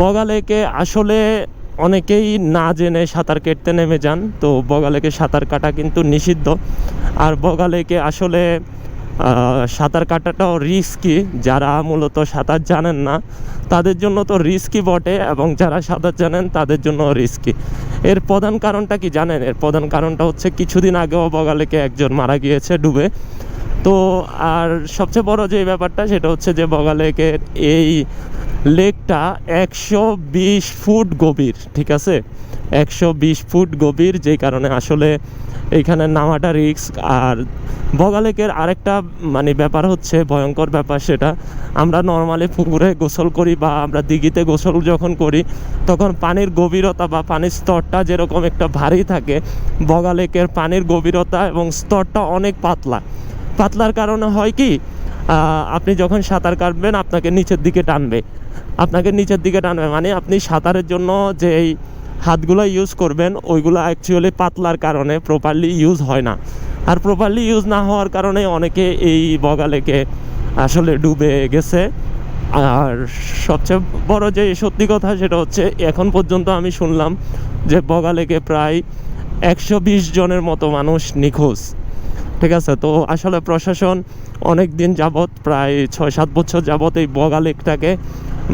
বগা লেকে আসলে অনেকেই না জেনে সাঁতার কেটতে নেমে যান। তো বগা লেকে সাঁতার কাটা কিন্তু নিষিদ্ধ। আর বগা লেকে আসলে সাঁতার কাটাটাও রিস্কি যারা মূলত সাঁতার জানেন না, তাদের জন্য তো রিস্কি বটে এবং যারা সাঁতার জানেন, তাদের জন্য রিস্কি এর প্রধান কারণটা কি জানেন? এর প্রধান কারণটা হচ্ছে কিছুদিন আগেও বগা লেকে একজন মারা গিয়েছে ডুবে। তো আর সবচেয়ে বড় যে ব্যাপারটা, সেটা হচ্ছে যে বগা লেকের এই লেকটা একশো বিশ ফুট গভীর, ঠিক আছে? একশো বিশ ফুট গভীর যেই কারণে আসলে এইখানে নামাটা রিস্ক আর বগা লেকের আরেকটা মানে ব্যাপার হচ্ছে, ভয়ঙ্কর ব্যাপার সেটা, আমরা নর্মালি পুকুরে গোসল করি বা আমরা দিঘিতে গোসল যখন করি, তখন পানির গভীরতা বা পানির স্তরটা যেরকম একটা ভারী থাকে বগা লেকের পানির গভীরতা এবং স্তরটা অনেক পাতলা। পাতলার কারণে হয় কি আপনি যখন সাঁতার কাটবেন, আপনাকে নিচের দিকে টানবে। আপনাকে নিচের দিকে টানবে মানে আপনি সাঁতারের জন্য যে এই হাতগুলো ইউজ করবেন, ওইগুলো অ্যাকচুয়ালি পাতলার কারণে প্রপারলি ইউজ হয় না। আর প্রপারলি ইউজ না হওয়ার কারণে অনেকে এই বগালেকে আসলে ডুবে গেছে। আর সবচেয়ে বড় যে সত্যি কথা সেটা হচ্ছে, এখন পর্যন্ত আমি শুনলাম যে বগালেকে প্রায় একশো বিশ জনের মতো মানুষ নিখোঁজ। ঠিক আছে? তো আসলে প্রশাসন অনেক দিন যাবৎ, প্রায় ছয় সাত বছর যাবৎ এই বগা লেকটাকে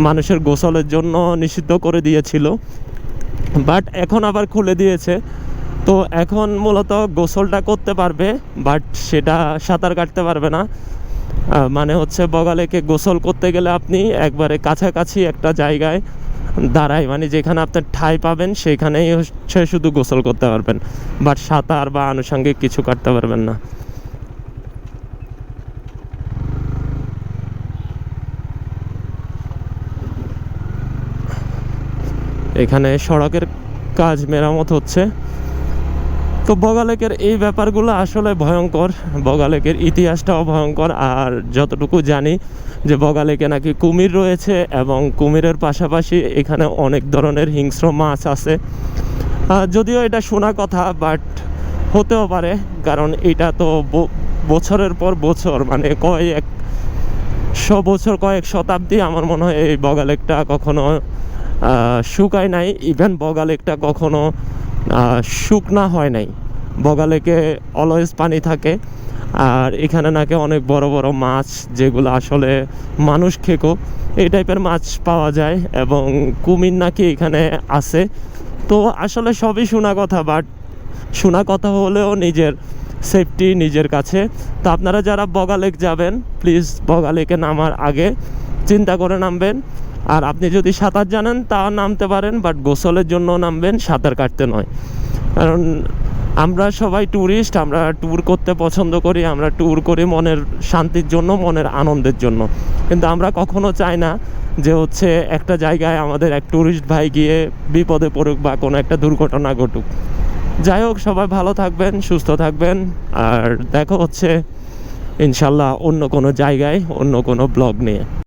মানুষের গোসলের জন্য নিষিদ্ধ করে দিয়েছিল। বাট এখন আবার খুলে দিয়েছে। তো এখন মূলত গোসলটা করতে পারবে, বাট সেটা সাঁতার কাটতে পারবে না। মানে হচ্ছে বগালেকে গোসল করতে গেলে আপনি একবারে কাছাকাছি একটা জায়গায় দাঁড়ায় মানে যেখানে আপনার ঠাঁই পাবেন, সেখানেই হচ্ছে শুধু গোসল করতে পারবেন। বাট সাঁতার বা আনুষঙ্গিক কিছু কাটতে পারবেন না। এখানে সড়কের কাজ মেরামত হচ্ছে। তো বগালেকের এই ব্যাপারগুলো আসলে ভয়ঙ্কর। বগালেকের ইতিহাসটাও ভয়ঙ্কর। আর যতটুকু জানি যে বগালেকে নাকি কুমির রয়েছে এবং কুমিরের পাশাপাশি এখানে অনেক ধরনের হিংস্র মাছ আছে। যদিও এটা শোনা কথা বাট হতেও পারে। কারণ এটা তো বছরের পর বছর মানে কয়েক শ বছর, কয়েক শতাব্দী আমার মনে হয় এই বগালেকটা কখনো শুকায় নাই। ইভেন বগালেকটা কখনো শুকনা হয় নাই। বগালেকে অলওয়েজ পানি থাকে। আর এখানে নাকি অনেক বড় বড় মাছ যেগুলো আসলে মানুষ খেকো, এই টাইপের মাছ পাওয়া যায় এবং কুমির নাকি এখানে আছে। তো আসলে সবই শোনা কথা বাট শোনা কথা হলেও নিজের সেফটি নিজের কাছে। তো আপনারা যারা বগালেক যাবেন প্লিজ বগালেকে নামার আগে চিন্তা করে নামবেন। আর আপনি যদি সাঁতার জানেন, তা নামতে পারেন বাট গোসলের জন্য নামবেন, সাঁতার কাটতে নয়। কারণ আমরা সবাই ট্যুরিস্ট আমরা ট্যুর করতে পছন্দ করি, আমরা ট্যুর করি মনের শান্তির জন্য, মনের আনন্দের জন্য। কিন্তু আমরা কখনো চাই না যে হচ্ছে একটা জায়গায় আমাদের এক ট্যুরিস্ট ভাই গিয়ে বিপদে পড়ুক বা কোনো একটা দুর্ঘটনা ঘটুক। যাই হোক, সবাই ভালো থাকবেন, সুস্থ থাকবেন, আর দেখো হচ্ছে ইনশাল্লাহ অন্য কোনো জায়গায়, অন্য কোনো ব্লগ নিয়ে।